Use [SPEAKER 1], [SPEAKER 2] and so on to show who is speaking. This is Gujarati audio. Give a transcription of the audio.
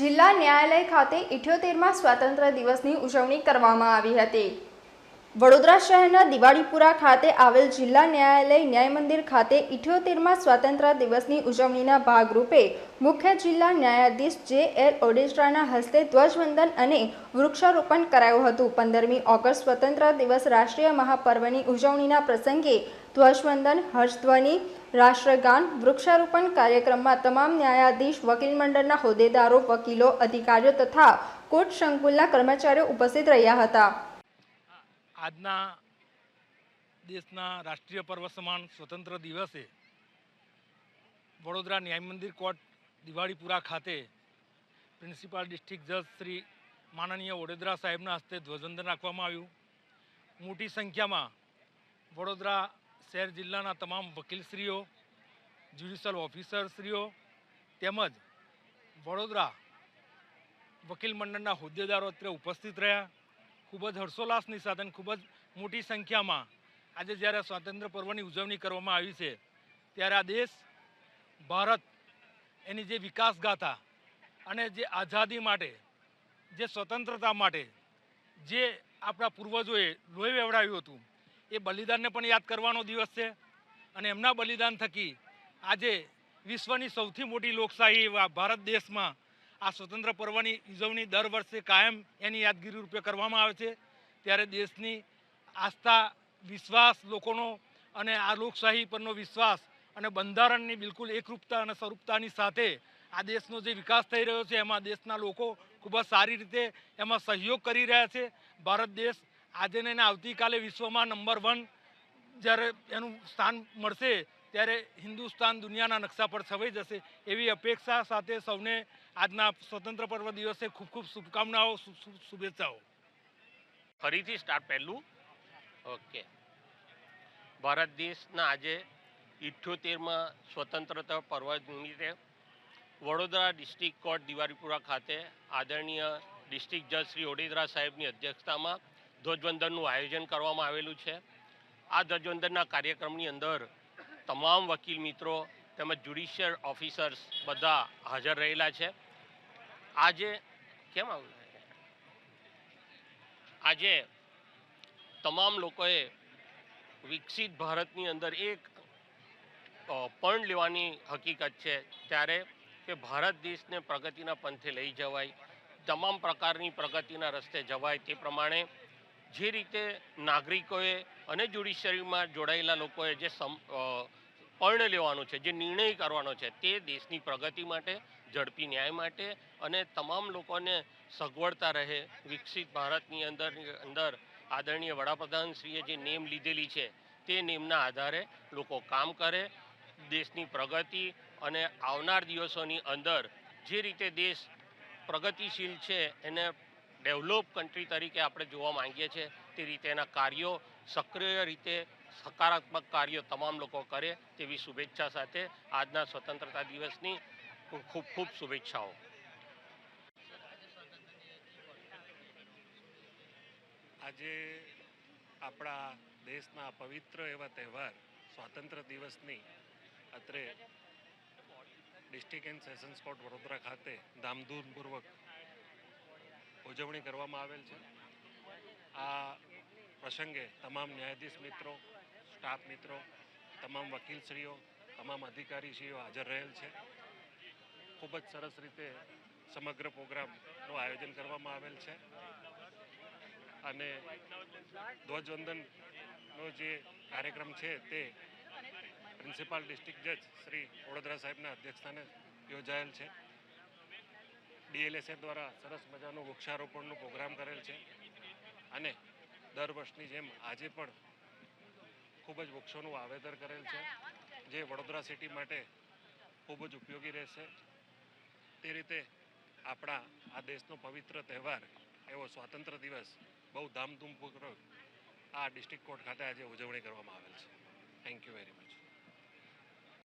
[SPEAKER 1] જિલ્લા ન્યાયાલય ખાતે ઇઠ્યોતેરમાં સ્વાતંત્ર્ય દિવસની ઉજવણી કરવામાં આવી હતી. વડોદરા શહેરના દિવાળીપુરા ખાતે આવેલ જિલ્લા ન્યાયાલય ન્યાય મંદિર ખાતે ઇઠ્યોતેરમાં સ્વાતંત્ર્ય દિવસની ઉજવણીના ભાગરૂપે મુખ્ય જિલ્લા ન્યાયાધીશ જે એલ ઓડેસ્ટ્રાના હસ્તે ધ્વજવંદન અને વૃક્ષારોપણ કરાયું હતું. પંદરમી ઓગસ્ટ સ્વતંત્ર દિવસ રાષ્ટ્રીય મહાપર્વની ઉજવણીના પ્રસંગે ધ્વજવંદન, હર્ષધ્વનિ, રાષ્ટ્રગાન, વૃક્ષારોપણ કાર્યક્રમમાં તમામ ન્યાયાધીશ, વકીલ મંડળના હોદ્દેદારો, વકીલો, અધિકારીઓ તથા કોર્ટ સંકુલના કર્મચારીઓ ઉપસ્થિત રહ્યા હતા.
[SPEAKER 2] આજના દેશના રાષ્ટ્રીય પર્વ સમાન સ્વતંત્ર દિવસે વડોદરા ન્યાય મંદિર કોર્ટ, દિવાળીપુરા ખાતે પ્રિન્સિપાલ ડિસ્ટ્રિક્ટ જજ શ્રી માનનીય વડોદરા સાહેબના હસ્તે ધ્વજવંદન રાખવામાં આવ્યું. મોટી સંખ્યામાં વડોદરા શહેર જિલ્લાના તમામ વકીલશ્રીઓ જ્યુડિશિયલ ઓફિસરશ્રીઓ તેમજ વડોદરા વકીલ મંડળના હોદ્દેદારો અત્રે ઉપસ્થિત રહ્યા. ખૂબ જ હર્ષોલ્લાસની સાથે ખૂબ જ મોટી સંખ્યામાં આજે જ્યારે સ્વાતંત્ર્ય પર્વની ઉજવણી કરવામાં આવી છે, ત્યારે આ દેશ, ભારત એની જે વિકાસ ગાથા અને જે આઝાદી માટે, જે સ્વતંત્રતા માટે જે આપણા પૂર્વજોએ લોહી વેવડાવ્યું હતું, એ બલિદાનને પણ યાદ કરવાનો દિવસ છે. અને એમના બલિદાન થકી આજે વિશ્વની સૌથી મોટી લોકશાહી એવા ભારત દેશમાં આ સ્વતંત્ર પર્વની ઉજવણી દર વર્ષે કાયમ એની યાદગીરી રૂપે કરવામાં આવે છે. ત્યારે દેશની આસ્થા, વિશ્વાસ લોકોનો અને આ લોકશાહી પરનો વિશ્વાસ અને બંધારણની બિલકુલ એકરૂપતા અને સ્વરૂપતાની સાથે આ દેશનો જે વિકાસ થઈ રહ્યો છે, એમાં દેશના લોકો ખૂબ જ સારી રીતે એમાં સહયોગ કરી રહ્યા છે. ભારત દેશ આજે ને આવતીકાલે વિશ્વમાં નંબર વન જ્યારે એનું સ્થાન મળશે ત્યારે હિન્દુસ્તાન દુનિયાના નકશા પર છવાઈ જશે એવી અપેક્ષા સાથે સૌને આજના સ્વતંત્ર પર્વ દિવસે ખૂબ ખૂબ શુભકામનાઓ શુભેચ્છાઓ.
[SPEAKER 3] ફરીથી સ્ટાર્ટ પહેલું. ઓકે ભારત દેશના આજે ઇઠ્યોતેરમાં સ્વતંત્રતા પર્વ નિમિત્તે વડોદરા ડિસ્ટ્રિક્ટ કોર્ટ દિવાળીપુરા ખાતે આદરણીય ડિસ્ટ્રિક્ટ જજ શ્રી ઓડેદરા સાહેબની અધ્યક્ષતામાં ધ્વજવંદનનું આયોજન કરવામાં આવેલું છે. આ ધ્વજવંદનના કાર્યક્રમની અંદર તમામ વકીલ મિત્રો તેમજ જ્યુડિશિયલ ઓફિસર્સ બધા હાજર રહેલા છે. આજે કેમ આવું આજે તમામ લોકોએ વિકસિત ભારતની અંદર એક પણ લેવાની હકીકત છે ત્યારે કે ભારત દેશને પ્રગતિના પંથે લઈ જવાય, તમામ પ્રકારની પ્રગતિના રસ્તે જવાય તે પ્રમાણે જે રીતે નાગરિકોએ અને જ્યુડિશિયરીમાં જોડાયેલા લોકોએ જે સમ પર્ણ લેવાનો છે, જે નિર્ણય કરવાનો છે, તે દેશની પ્રગતિ માટે, ઝડપી ન્યાય માટે અને તમામ લોકોને સગવડતા રહે. વિકસિત ભારતની અંદર અંદર આદરણીય વડાપ્રધાનશ્રીએ જે નેમ લીધેલી છે, તે નેમના આધારે લોકો કામ કરે. દેશની પ્રગતિ અને આવનાર દિવસોની અંદર જે રીતે દેશ પ્રગતિશીલ છે, એને ડેવલપ કન્ટ્રી તરીકે આપણે જોવા માંગીએ છીએ. તે રીતે કાર્યો, સક્રિય રીતે સકારાત્મક કાર્યો તમામ લોકો કરે તેવી શુભેચ્છા સાથે આજના સ્વતંત્રતા દિવસની ખૂબ ખૂબ શુભેચ્છાઓ.
[SPEAKER 4] આજે આપણા દેશના પવિત્ર એવા તહેવાર સ્વાતંત્ર્ય દિવસની અત્રે district and sessions court Vadodara ખાતે ધામધૂમપૂર્વક ઉજવણી કરવામાં આવેલ છે. આ પ્રસંગે તમામ ન્યાયાધીશ મિત્રો, સ્ટાફ મિત્રો, તમામ વકીલશ્રીઓ, તમામ અધિકારીશ્રીઓ હાજર રહેલ છે. ખૂબ જ સરસ રીતે સમગ્ર પ્રોગ્રામનું આયોજન કરવામાં આવેલ છે. અને ધ્વજવંદનનો જે કાર્યક્રમ છે તે પ્રિન્સિપાલ ડિસ્ટ્રિક્ટ જજ શ્રી વડોદરા સાહેબના અધ્યક્ષસ્થાને યોજાયેલ છે. ડીએલએસએ દ્વારા સરસ મજાનું વૃક્ષારોપણનું પ્રોગ્રામ કરેલ છે. અને દર વર્ષની જેમ આજે પણ ખૂબ જ વૃક્ષોનું વાવેતર કરેલ છે, જે વડોદરા સિટી માટે ખૂબ જ ઉપયોગી રહેશે. તે રીતે આપણા આ દેશનો પવિત્ર તહેવાર, એવો સ્વાતંત્ર્ય દિવસ બહુ ધામધૂમપૂર્વક આ ડિસ્ટ્રિક્ટ કોર્ટ ખાતે આજે ઉજવણી કરવામાં આવેલ છે. Thank you very much